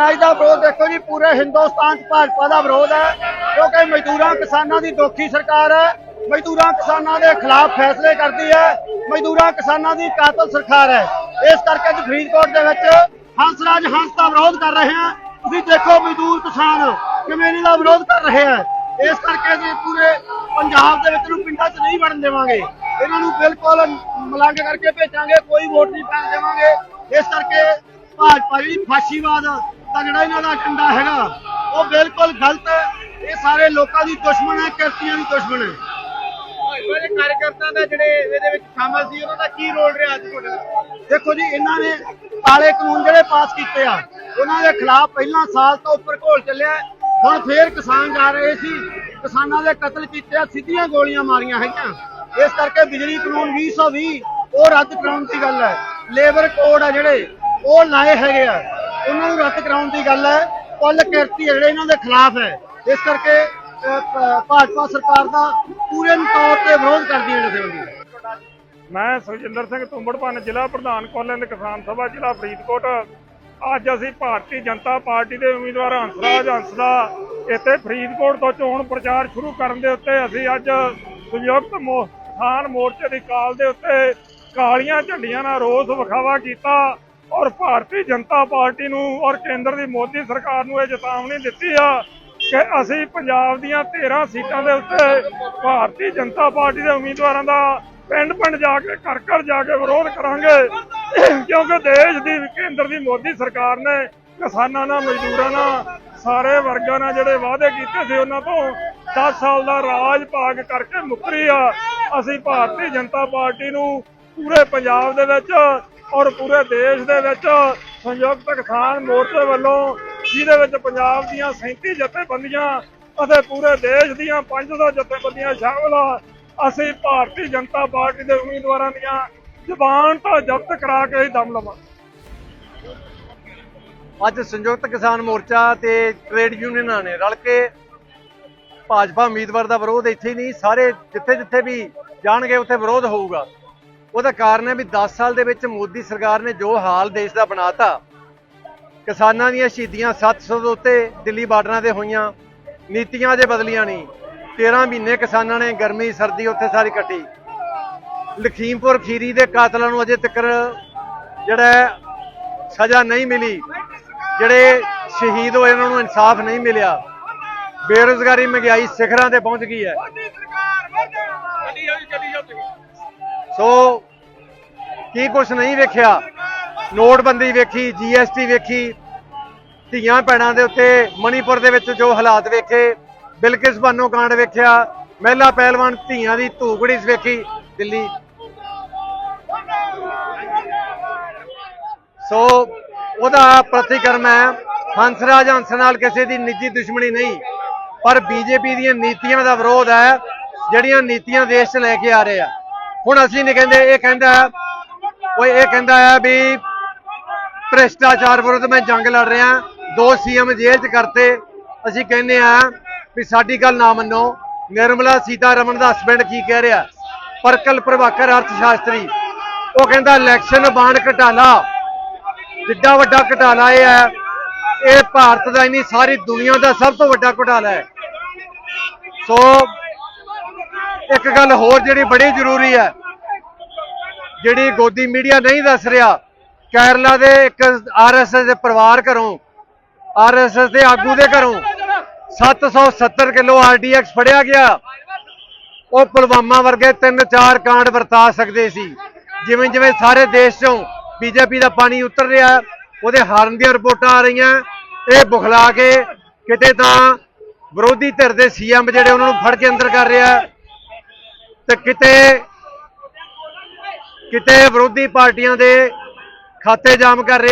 ਰਾਜ ਦਾ ਵਿਰੋਧ ਦੇਖੋ ਜੀ, ਪੂਰੇ ਹਿੰਦੁਸਤਾਨ 'ਚ ਭਾਜਪਾ ਦਾ ਵਿਰੋਧ ਹੈ, ਕਿਉਂਕਿ ਮਜ਼ਦੂਰਾਂ ਕਿਸਾਨਾਂ ਦੀ ਦੋਖੀ ਸਰਕਾਰ ਹੈ, ਮਜ਼ਦੂਰਾਂ ਕਿਸਾਨਾਂ ਦੇ ਖਿਲਾਫ ਫੈਸਲੇ ਕਰਦੀ ਹੈ, ਮਜ਼ਦੂਰਾਂ ਕਿਸਾਨਾਂ ਦੀ ਕਾਤਲ ਸਰਕਾਰ ਹੈ। ਇਸ ਕਰਕੇ ਅੱਜ ਫਰੀਦਕੋਟ ਦੇ ਵਿੱਚ ਹੰਸਰਾਜ ਹੰਸ ਦਾ ਵਿਰੋਧ ਕਰ ਰਹੇ ਹਾਂ। ਤੁਸੀਂ ਦੇਖੋ ਮਜ਼ਦੂਰ ਕਿਸਾਨ ਕਿਵੇਂ ਇਹਨਾਂ ਦਾ ਵਿਰੋਧ ਕਰ ਰਹੇ ਹੈ। ਇਸ ਕਰਕੇ ਅਸੀਂ ਪੂਰੇ ਪੰਜਾਬ ਦੇ ਵਿੱਚ ਨੂੰ ਪਿੰਡਾਂ 'ਚ ਨਹੀਂ ਵੜਨ ਦੇਵਾਂਗੇ। ਇਹਨਾਂ ਨੂੰ ਬਿਲਕੁਲ ਮਲੰਗ ਕਰਕੇ ਭੇਜਾਂਗੇ, ਕੋਈ ਵੋਟ ਨਹੀਂ ਪੈਣ ਦੇਵਾਂਗੇ। ਇਸ ਕਰਕੇ ਭਾਜਪਾ ਜਿਹੜੀ ਫਾਸ਼ੀਵਾਦ ਦਾ ਜਿਹੜਾ ਇਹਨਾਂ ਦਾ ਏਜੰਡਾ ਹੈਗਾ ਉਹ ਬਿਲਕੁਲ ਗਲਤ ਹੈ। ਇਹ ਸਾਰੇ ਲੋਕਾਂ ਦੀ ਦੁਸ਼ਮਣ ਹੈ ਕਿਰਤੀਆਂ ਦੀ ਦੁਸ਼ਮਣ ਹੈ। ਭਾਜਪਾ ਦੇ ਕਾਰਜਕਰਤਾ ਦਾ ਜਿਹੜੇ ਇਹਦੇ ਵਿੱਚ ਸ਼ਾਮਲ ਸੀ ਉਹਨਾਂ ਦਾ ਕੀ ਰੋਲ ਰਿਹਾ ਅੱਜ ਤੁਹਾਡੇ ਨਾਲ? ਦੇਖੋ ਜੀ ਇਹਨਾਂ ਨੇ ਕਾਲੇ ਕਾਨੂੰਨ ਜਿਹੜੇ ਪਾਸ ਕੀਤੇ ਆ ਉਹਨਾਂ ਦੇ ਖਿਲਾਫ ਪਹਿਲਾਂ ਸਾਲ ਤੋਂ ਉੱਪਰ ਘੋਲ ਚੱਲਿਆ। ਹੁਣ ਫੇਰ ਕਿਸਾਨ ਜਾ ਰਹੇ ਸੀ। ਕਿਸਾਨਾਂ ਦੇ ਕਤਲ ਕੀਤੇ ਆ ਸਿੱਧੀਆਂ ਗੋਲੀਆਂ ਮਾਰੀਆਂ ਹੈਗੀਆਂ। ਇਸ ਕਰਕੇ ਬਿਜਲੀ ਕਾਨੂੰਨ 2020 ਉਹ ਰੱਦ ਕਰਾਉਣ ਦੀ ਗੱਲ ਹੈ। ਲੇਬਰ ਕੋਡ ਆ ਜਿਹੜੇ ਉਹ ਲਾਏ ਹੈਗੇ ਆ। ਉਹਨਾਂ ਨੂੰ ਰੱਦ ਕਰਾਉਣ ਦੀ ਗੱਲ ਹੈ। ਕੁੱਲ ਕਿਰਤੀ ਜਿਹੜੇ ਇਹਨਾਂ ਦੇ ਖਿਲਾਫ ਹੈ। ਇਸ ਕਰਕੇ ਭਾਜਪਾ ਸਰਕਾਰ ਦਾ ਪੂਰੇ ਤੌਰ ਤੇ ਵਿਰੋਧ ਕਰਦੀ ਹੈ ਜਥੇਬੰਦੀ ਮੈਂ ਸੁਖਜਿੰਦਰ ਸਿੰਘ ਤੁੰਬੜਪਨ, ਜ਼ਿਲ੍ਹਾ ਪ੍ਰਧਾਨ ਕੋਲਿੰਦ ਕਿਸਾਨ ਸਭਾ, ਜ਼ਿਲ੍ਹਾ ਫਰੀਦਕੋਟ। ਅੱਜ ਅਸੀਂ ਭਾਰਤੀ ਜਨਤਾ ਪਾਰਟੀ ਦੇ ਉਮੀਦਵਾਰ ਹੰਸਰਾਜ ਹੰਸ ਦਾ ਇੱਥੇ ਫਰੀਦਕੋਟ ਤੋਂ ਚੋਣ ਪ੍ਰਚਾਰ ਸ਼ੁਰੂ ਕਰਨ ਦੇ ਉੱਤੇ ਅਸੀਂ ਅੱਜ ਸੰਯੁਕਤ ਕਿਸਾਨ ਮੋਰਚੇ ਦੀ ਕਾਲ ਦੇ ਉੱਤੇ ਕਾਲੀਆਂ ਝੰਡੀਆਂ ਨਾਲ ਰੋਸ ਵਿਖਾਵਾ ਕੀਤਾ। ਔਰ ਭਾਰਤੀ ਜਨਤਾ ਪਾਰਟੀ ਨੂੰ ਔਰ ਕੇਂਦਰ ਦੀ ਮੋਦੀ ਸਰਕਾਰ ਨੂੰ ਇਹ ਚੇਤਾਵਨੀ ਦਿੱਤੀ ਆ ਕਿ ਅਸੀਂ ਪੰਜਾਬ ਦੀਆਂ 13 ਸੀਟਾਂ ਦੇ ਉੱਤੇ ਭਾਰਤੀ ਜਨਤਾ ਪਾਰਟੀ ਦੇ ਉਮੀਦਵਾਰਾਂ ਦਾ ਪਿੰਡ ਪਿੰਡ ਜਾ ਕੇ, ਘਰ ਘਰ ਜਾ ਕੇ ਵਿਰੋਧ ਕਰਾਂਗੇ। ਕਿਉਂਕਿ ਦੇਸ਼ ਦੀ, ਕੇਂਦਰ ਦੀ ਮੋਦੀ ਸਰਕਾਰ ਨੇ ਕਿਸਾਨਾਂ ਨਾਲ, ਮਜ਼ਦੂਰਾਂ ਨਾਲ, ਸਾਰੇ ਵਰਗਾਂ ਨਾਲ ਜਿਹੜੇ ਵਾਅਦੇ ਕੀਤੇ ਸੀ, ਉਹਨਾਂ ਤੋਂ 10 ਸਾਲ ਦਾ ਰਾਜ ਭਾਗ ਕਰਕੇ ਮੁਕਰੀ ਆ। ਅਸੀਂ ਭਾਰਤੀ ਜਨਤਾ ਪਾਰਟੀ ਨੂੰ ਪੂਰੇ ਪੰਜਾਬ ਦੇ ਵਿੱਚ ਔਰ ਪੂਰੇ ਦੇਸ਼ ਦੇ ਵਿੱਚ ਸੰਯੁਕਤ ਕਿਸਾਨ ਮੋਰਚੇ ਵੱਲੋਂ, ਜਿਹਦੇ ਵਿੱਚ ਪੰਜਾਬ ਦੀਆਂ 37 ਜਥੇਬੰਦੀਆਂ ਅਤੇ ਪੂਰੇ ਦੇਸ਼ ਦੀਆਂ 500 ਜਥੇਬੰਦੀਆਂ ਸ਼ਾਮਲ ਆ, ਅਸੀਂ ਭਾਰਤੀ ਜਨਤਾ ਪਾਰਟੀ ਦੇ ਉਮੀਦਵਾਰਾਂ ਦੀਆਂ ਜ਼ਬਾਨ ਤੋਂ ਜ਼ਬਤ ਕਰਾ ਕੇ ਹੀ ਦਮ ਲਵਾਂ। ਅੱਜ ਸੰਯੁਕਤ ਕਿਸਾਨ ਮੋਰਚਾ ਤੇ ਟ੍ਰੇਡ ਯੂਨੀਅਨਾਂ ਨੇ ਰਲ ਕੇ ਭਾਜਪਾ ਉਮੀਦਵਾਰ ਦਾ ਵਿਰੋਧ ਇੱਥੇ ਹੀ ਨਹੀਂ, ਸਾਰੇ ਜਿੱਥੇ ਜਿੱਥੇ ਵੀ ਜਾਣਗੇ ਉੱਥੇ ਵਿਰੋਧ ਹੋਊਗਾ। ਉਹਦਾ ਕਾਰਨ ਹੈ ਵੀ 10 ਸਾਲ ਦੇ ਵਿੱਚ ਮੋਦੀ ਸਰਕਾਰ ਨੇ ਜੋ ਹਾਲ ਦੇਸ਼ ਦਾ ਬਣਾਤਾ ਕਿਸਾਨਾਂ ਦੀਆਂ ਸ਼ਹੀਦੀਆਂ 700 ਦੇ ਉੱਤੇ ਦਿੱਲੀ ਬਾਰਡਰਾਂ ਤੇ ਹੋਈਆਂ ਨੀਤੀਆਂ ਜੇ ਬਦਲੀਆਂ ਨਹੀਂ। 13 ਮਹੀਨੇ ਕਿਸਾਨਾਂ ਨੇ ਗਰਮੀ ਸਰਦੀ ਉੱਥੇ ਸਾਰੀ ਕੱਟੀ। ਲਖੀਮਪੁਰ ਖੀਰੀ ਦੇ ਕਾਤਲਾਂ ਨੂੰ ਅਜੇ ਤੱਕ ਜਿਹੜਾ ਸਜ਼ਾ ਨਹੀਂ ਮਿਲੀ। ਜਿਹੜੇ ਸ਼ਹੀਦ ਹੋਏ ਉਹਨਾਂ ਨੂੰ ਇਨਸਾਫ ਨਹੀਂ ਮਿਲਿਆ। ਬੇਰੁਜ਼ਗਾਰੀ ਮਹਿੰਗਾਈ ਸਿਖਰਾਂ ਤੇ ਪਹੁੰਚ ਗਈ ਹੈ। ਸੋ, ਕੀ ਕੁਛ ਨਹੀਂ ਵੇਖਿਆ? ਨੋਟਬੰਦੀ ਵੇਖੀ ਜੀਐਸਟੀ ਵੇਖੀ, ਧੀਆਂ ਭੈਣਾਂ ਦੇ ਉੱਤੇ ਮਣੀਪੁਰ ਦੇ ਵਿੱਚ ਜੋ ਹਾਲਾਤ ਵੇਖੇ, ਬਿਲਕਿਸ ਬਾਨੋ ਕਾਂਡ ਵੇਖਿਆ, ਮਹਿਲਾ ਪਹਿਲਵਾਨ ਧੀਆਂ ਦੀ ਧੂਕੜੀ ਵੇਖੀ, ਦਿੱਲੀ। ਸੋ, ਉਹਦਾ ਪ੍ਰਤੀਕਰਮ ਹੈ, ਹੰਸਰਾਜ ਹੰਸ ਨਾਲ ਕਿਸੇ ਦੀ ਨਿੱਜੀ ਦੁਸ਼ਮਣੀ ਨਹੀਂ, ਪਰ ਬੀਜੇਪੀ ਦੀਆਂ ਨੀਤੀਆਂ ਦਾ ਵਿਰੋਧ ਹੈ, ਜਿਹੜੀਆਂ ਨੀਤੀਆਂ ਦੇਸ਼ 'ਚ ਲੈ ਕੇ ਆ ਰਹੇ ਆ। ਹੁਣ ਅਸੀਂ ਨਹੀਂ ਕਹਿੰਦੇ, ਇਹ ਕਹਿੰਦਾ ਉਹ ਇਹ ਕਹਿੰਦਾ ਹੈ ਵੀ ਭ੍ਰਿਸ਼ਟਾਚਾਰ ਵਿਰੁੱਧ ਮੈਂ ਜੰਗ ਲੜ ਰਿਹਾ, ਦੋ ਸੀਐਮ ਜੇਲ੍ਹ 'ਚ ਕਰਤੇ। ਅਸੀਂ ਕਹਿੰਦੇ ਆ ਵੀ ਸਾਡੀ ਗੱਲ ਨਾ ਮੰਨੋ। ਨਿਰਮਲਾ ਸੀਤਾਰਮਨ ਦਾ ਹਸਬੰਡ ਕੀ ਕਹਿ ਰਿਹਾ? ਪਰਕਲ ਪ੍ਰਭਾਕਰ ਅਰਥ ਸ਼ਾਸਤਰੀ ਉਹ ਕਹਿੰਦਾ ਇਲੈਕਸ਼ਨ ਬਾਂਡ ਘਟਾਲਾ। ਜਿੱਡਾ ਵੱਡਾ ਘਟਾਲਾ ਇਹ ਹੈ, ਇਹ ਭਾਰਤ ਦਾ ਹੀ ਨਹੀਂ ਸਾਰੀ ਦੁਨੀਆ ਦਾ ਸਭ ਤੋਂ ਵੱਡਾ ਘਟਾਲਾ ਹੈ। ਸੋ ਇੱਕ ਗੱਲ ਹੋਰ ਜਿਹੜੀ ਬੜੀ ਜ਼ਰੂਰੀ ਹੈ, ਜਿਹੜੀ ਗੋਦੀ ਮੀਡੀਆ ਨਹੀਂ ਦੱਸ ਰਿਹਾ, ਕੇਰਲਾ ਦੇ ਇੱਕ ਆਰਐਸਐਸ ਦੇ ਪਰਿਵਾਰ ਘਰੋਂ ਆਰਐਸਐਸ ਦੇ ਆਗੂ ਦੇ ਘਰੋਂ 770 ਕਿਲੋ ਆਰਡੀਐਕਸ ਫੜਿਆ ਗਿਆ। ਉਹ ਪੁਲਵਾਮਾ ਵਰਗੇ ਤਿੰਨ ਚਾਰ ਕਾਂਡ ਵਰਤਾ ਸਕਦੇ ਸੀ। ਜਿਵੇਂ ਜਿਵੇਂ ਸਾਰੇ ਦੇਸ਼ ਚੋਂ ਬੀਜੇਪੀ ਦਾ ਪਾਣੀ ਉਤਰ ਰਿਹਾ, ਉਹਦੇ ਹਾਰਨ ਦੀਆਂ ਰਿਪੋਰਟਾਂ ਆ ਰਹੀਆਂ। ਇਹ ਬੁਖਲਾ ਕੇ ਕਿਤੇ ਤਾਂ ਵਿਰੋਧੀ ਧਿਰ ਦੇ ਸੀਐਮ ਜਿਹੜੇ ਉਹਨਾਂ ਨੂੰ ਫੜ ਕੇ ਅੰਦਰ ਕਰ ਰਿਹਾ। ਤੇ ਕਿਤੇ ਕਿਤੇ ਵਿਰੋਧੀ ਪਾਰਟੀਆਂ ਦੇ ਖਾਤੇ ਜਾਮ ਕਰ ਰਹੇ